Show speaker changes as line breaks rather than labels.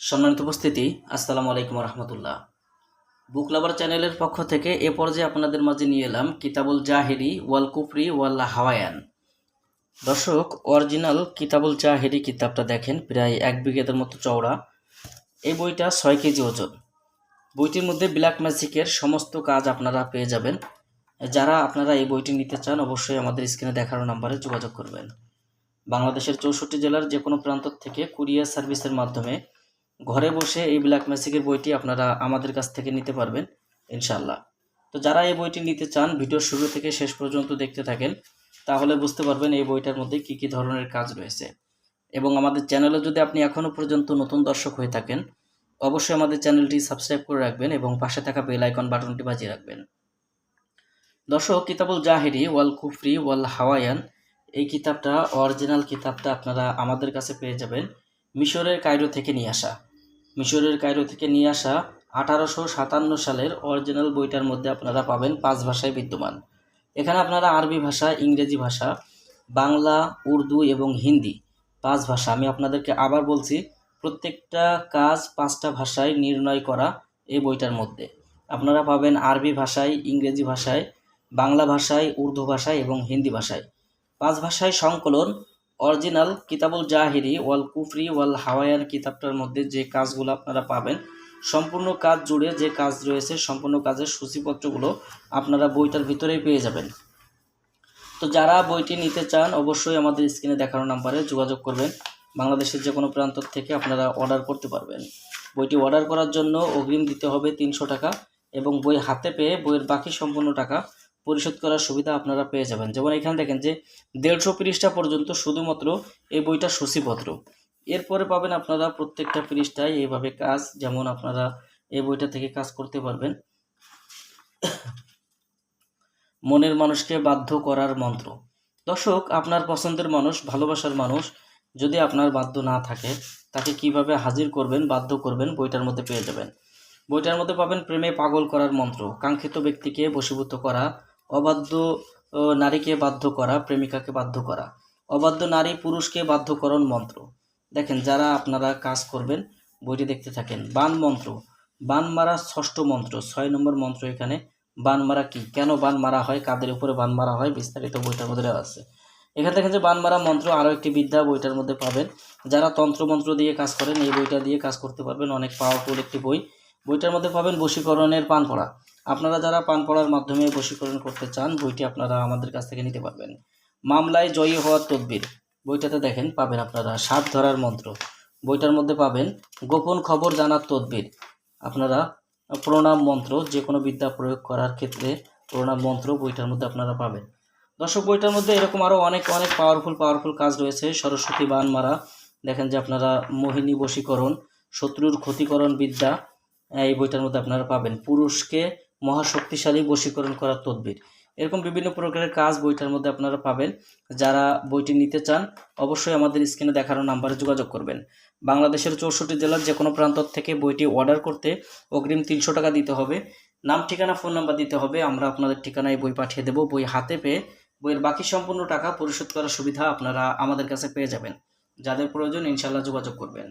সম্মানিত উপস্থিতি, আসসালামু আলাইকুম রহমতুল্লাহ বুক লাভার চ্যানেলের পক্ষ থেকে এ পর্যায়ে আপনাদের মাঝে নিয়ে এলাম কিতাবুল জাহেরি ওয়াল কুফরি ওয়াল্লা হাওয়ায়ান। দর্শক, অরিজিনাল কিতাবুল জাহেরি কিতাবটা দেখেন, প্রায় এক বিঘেদের মতো চওড়া। এই বইটা ছয় কেজি ওজন। বইটির মধ্যে ব্ল্যাক ম্যাজিকের সমস্ত কাজ আপনারা পেয়ে যাবেন। যারা আপনারা এই বইটি নিতে চান, অবশ্যই আমাদের স্ক্রিনে দেখানো নাম্বারে যোগাযোগ করবেন। বাংলাদেশের চৌষট্টি জেলার যে কোনো প্রান্ত থেকে কুরিয়ার সার্ভিসের মাধ্যমে ঘরে বসে এই ব্ল্যাক ম্যাজিকের বইটি আপনারা আমাদের কাছ থেকে নিতে পারবেন ইনশাল্লাহ তো যারা এই বইটি নিতে চান ভিডিও শুরু থেকে শেষ পর্যন্ত দেখতে থাকেন, তাহলে বুঝতে পারবেন এই বইটার মধ্যে কী কী ধরনের কাজ রয়েছে। এবং আমাদের চ্যানেলে যদি আপনি এখনও পর্যন্ত নতুন দর্শক হয়ে থাকেন, অবশ্যই আমাদের চ্যানেলটি সাবস্ক্রাইব করে রাখবেন এবং পাশে থাকা বেল আইকন বাটনটি বাজিয়ে রাখবেন। দর্শক, কিতাবুল জাহেরি, ওয়াল কুফরি, ওয়াল হাওয়ায়ান এই কিতাবটা, অরিজিনাল কিতাবটা আপনারা আমাদের কাছে পেয়ে যাবেন, মিশরের কায়রো থেকে নিয়ে আসা। মিশরের কায়রো থেকে নিয়ে আসা আঠারোশো সাতান্ন সালের অরিজিনাল বইটার মধ্যে আপনারা পাবেন পাঁচ ভাষায় বিদ্যমান। এখানে আপনারা আরবি ভাষা, ইংরেজি ভাষা, বাংলা, উর্দু এবং হিন্দি পাঁচ ভাষা আমি আপনাদেরকে আবার বলছি, প্রত্যেকটা কাজ পাঁচটা ভাষায় নির্ণয় করা এই বইটার মধ্যে। আপনারা পাবেন আরবি ভাষায়, ইংরেজি ভাষায়, বাংলা ভাষায়, উর্দু ভাষায় এবং হিন্দি ভাষায়। পাঁচ ভাষায় সংকলন অরিজিনাল কিতাবুল জাহিরি ওয়াল কুফরি ওয়াল হাওয়ায়ান কিতাবটার মধ্যে যে কাজগুলো আপনারা পাবেন, সম্পূর্ণ কাজ জুড়ে যে কাজ রয়েছে, সম্পূর্ণ কাজের সূচিপত্রগুলো আপনারা বইটার ভিতরেই পেয়ে যাবেন। তো যারা বইটি নিতে চান, অবশ্যই আমাদের স্ক্রিনে দেখানো নাম্বারে যোগাযোগ করবেন। বাংলাদেশের যে কোনো প্রান্ত থেকে আপনারা অর্ডার করতে পারবেন। বইটি অর্ডার করার জন্য অগ্রিম দিতে হবে তিনশো টাকা এবং বই হাতে পেয়ে বইয়ের বাকি সম্পূর্ণ টাকা পরিশোধ করার সুবিধা আপনারা পেয়ে যাবেন। যেমন এখানে দেখেন যে দেড়শো পৃষ্ঠা পর্যন্ত শুধুমাত্র এই বইটা সূচিপত্র। এরপরে পাবেন আপনারা প্রত্যেকটা পৃষ্ঠায় এইভাবে কাজ, যেমন আপনারা এই বইটা থেকে কাজ করতে পারবেন। মনের মানুষকে বাধ্য করার মন্ত্র। দর্শক, আপনার পছন্দের মানুষ, ভালোবাসার মানুষ যদি আপনার বাধ্য না থাকে, তাকে কীভাবে হাজির করবেন, বাধ্য করবেন, বইটার মধ্যে পেয়ে যাবেন। বইটার মধ্যে পাবেন প্রেমে পাগল করার মন্ত্র। কাঙ্ক্ষিত ব্যক্তিকে বশীভূত করা অবাধ্য নারীকে বাধ্য করা, প্রেমিকাকে বাধ্য করা। অবাধ্য নারী পুরুষকে বাধ্যকরণ মন্ত্র। দেখেন, যারা আপনারা কাজ করবেন, বইটি দেখতে থাকেন। বান মন্ত্র। বান মারা ষষ্ঠ মন্ত্র। ছয় নম্বর মন্ত্র এখানে, বান মারা কি? কেন বান মারা হয়? কাদের উপরে বান মারা হয়? বিস্তারিত বইটার মধ্যে আছে। এখানে দেখেন যে, বান মারা মন্ত্র আরও একটি বিদ্যা বইটার মধ্যে পাবেন। যারা তন্ত্র মন্ত্র দিয়ে কাজ করেন, এই বইটা দিয়ে কাজ করতে পারবেন। অনেক পাওয়ারফুল একটি বই। বইটার মধ্যে পাবেন বশীকরণের পান পড়া। আপনারা যারা পান পড়ার মাধ্যমে বশীকরণ করতে চান, বইটি আপনারা আমাদের কাছ থেকে নিতে পারবেন। মামলায় জয়ী হওয়ার তদবির। বইটাতে দেখেন, পাবেন আপনারা সাপ ধরার মন্ত্র। বইটার মধ্যে পাবেন, গোপন খবর জানার তদবির। আপনারা প্রণাম মন্ত্র যে কোনো বিদ্যা প্রয়োগ করার ক্ষেত্রে প্রণাম মন্ত্র বইটার মধ্যে আপনারা পাবেন। দর্শক, বইটার মধ্যে এরকম আরও অনেক অনেক পাওয়ারফুল পাওয়ারফুল কাজ রয়েছে। সরস্বতী বান মারা দেখেন যে আপনারা মোহিনী বশীকরণ, শত্রুর ক্ষতিকরণ বিদ্যা, এই বইটার মধ্যে আপনারা পাবেন। পুরুষকে মহাশক্তিশালী বশীকরণ করার তদবির। এরকম বিভিন্ন প্রকারের কাজ বইটার মধ্যে আপনারা পাবেন। যারা বইটি নিতে চান, অবশ্যই আমাদের স্ক্রিনে দেখানো নাম্বারে যোগাযোগ করবেন। বাংলাদেশের চৌষট্টি জেলার যে কোনো প্রান্ত থেকে বইটি অর্ডার করতে অগ্রিম তিনশো টাকা দিতে হবে। নাম, ঠিকানা, ফোন নাম্বার দিতে হবে। আমরা আপনাদের ঠিকানায় বই পাঠিয়ে দেবো। বই হাতে পেয়ে বইয়ের বাকি সম্পূর্ণ টাকা পরিশোধ করার সুবিধা আপনারা আমাদের কাছে পেয়ে যাবেন। যাদের প্রয়োজন ইনশাল্লাহ যোগাযোগ করবেন।